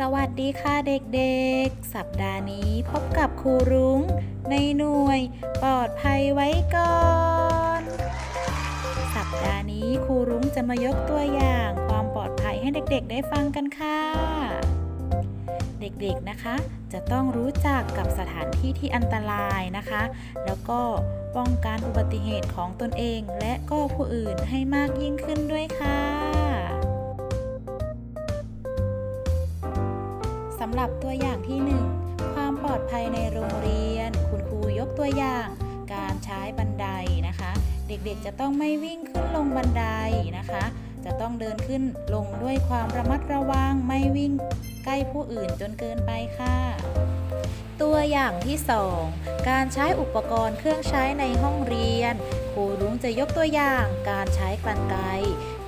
สวัสดีค่ะเด็กๆ สัปดาห์นี้พบกับครูรุ้ง ในหน่วย ปลอดภัยไว้ก่อน สัปดาห์นี้ครูรุ้งจะมายกตัวอย่างความปลอดภัยให้เด็กๆ ได้ฟังกันค่ะ เด็กๆนะคะ จะต้องรู้จักกับสถานที่ที่อันตรายนะคะ แล้วก็ป้องกันอุบัติเหตุของตนเองและก็ผู้อื่นให้มากยิ่งขึ้นด้วย ตัวอย่าง การใช้บันไดนะคะ เด็กๆจะต้องไม่วิ่งขึ้นลงบันไดนะคะ จะต้องเดินขึ้นลงด้วยความระมัดระวังไม่วิ่งใกล้ผู้อื่นจนเกินไปค่ะ ตัวอย่างที่ 2 การใช้อุปกรณ์เครื่องใช้ในห้องเรียน ครูรุ้งจะยกตัวอย่างการใช้กรรไกร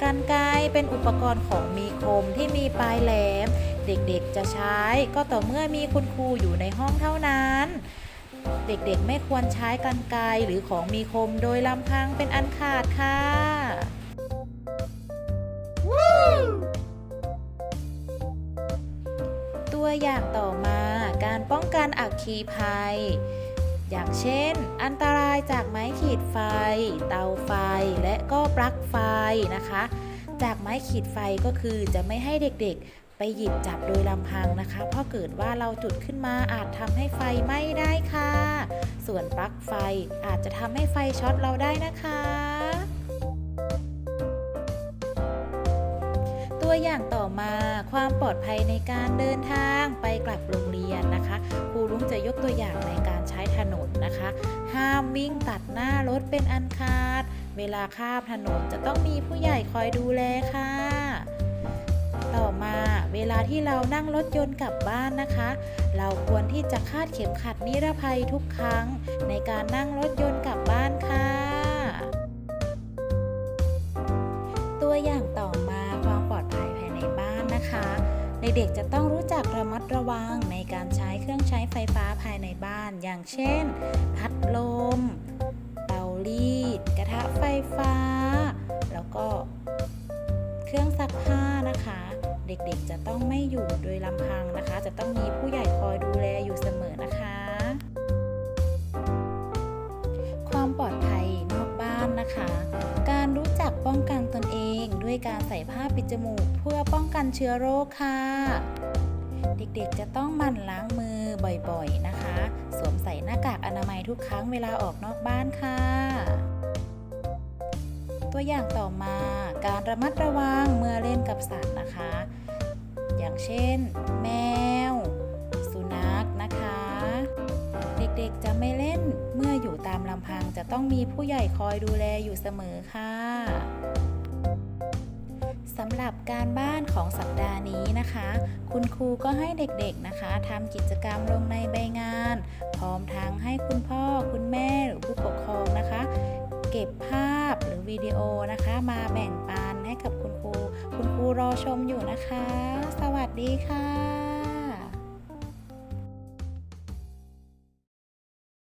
กรรไกรเป็นอุปกรณ์ของมีคมที่มีปลายแหลม เด็กๆจะใช้ก็ต่อเมื่อมีคุณครูอยู่ในห้องเท่านั้น เด็กๆ ไม่ควรใช้กรรไกรหรือของมีคมโดยลำพังเป็นอันขาดค่ะตัวอย่างต่อมาการป้องกันอัคคีภัย อย่างเช่น อันตรายจากไม้ขีดไฟ เตาไฟและก็ปลั๊กไฟนะคะ จากไม้ขีดไฟก็คือจะไม่ให้เด็กๆ ไปหยิบจับโดยลำพังนะคะ เพราะเกิดว่าเราจุดขึ้นมาอาจทำให้ไฟไหม้ได้ค่ะ ส่วนปลั๊กไฟอาจจะทำให้ไฟช็อตเราได้นะคะ ตัวอย่างต่อมาความปลอดภัยในการเดินทางไปกลับโรงเรียนนะคะครูรุ้งจะยกตัวอย่างในการใช้ถนนนะคะ ห้ามวิ่งตัดหน้ารถเป็นอันขาด เวลาข้ามถนนจะต้องมีผู้ใหญ่คอยดูแลค่ะ ต่อมาเวลาที่เรานั่งรถยนต์กลับบ้านนะคะ เราควรที่จะคาดเข็มขัดนิรภัยทุกครั้ง ในการนั่งรถยนต์กลับบ้านค่ะ ตัวอย่างต่อมาความปลอดภัยภายในบ้านนะคะเด็กๆจะต้องรู้จักระมัดระวังในการใช้เครื่องใช้ไฟฟ้าภายในบ้าน อย่างเช่น พัดลมานะคะ เด็กๆจะต้องไม่อยู่โดยลำพังนะคะ จะต้องมีผู้ใหญ่คอยดูแลอยู่เสมอนะคะ ความปลอดภัยนอกบ้านนะคะ การรู้จักป้องกันตนเองด้วยการใส่ผ้าปิดจมูก เพื่อป้องกันเชื้อโรคค่ะเด็กๆ จะต้องหมั่นล้างมือบ่อยๆ นะคะ สวมใส่หน้ากากอนามัยทุกครั้งเวลาออกนอกบ้านค่ะ ตัวอย่างต่อมาการระมัดระวังเมื่อเล่นกับสัตว์นะคะ อย่างเช่น แมว สุนัขนะคะ เด็กๆจะไม่เล่นเมื่ออยู่ตามลำพังจะต้องมีผู้ใหญ่คอยดูแลอยู่เสมอค่ะสำหรับการบ้านของสัปดาห์นี้นะคะ คุณครูก็ให้เด็กๆนะคะทำกิจกรรมลงในใบงาน พร้อมทั้งให้คุณพ่อคุณแม่หรือผู้ปกครองนะคะ เก็บภาพ พหรือวิดีโอนะคะ มาแบ่งปันให้กับคุณครู คุณครูรอชมอยู่นะคะ สวัสดีค่ะ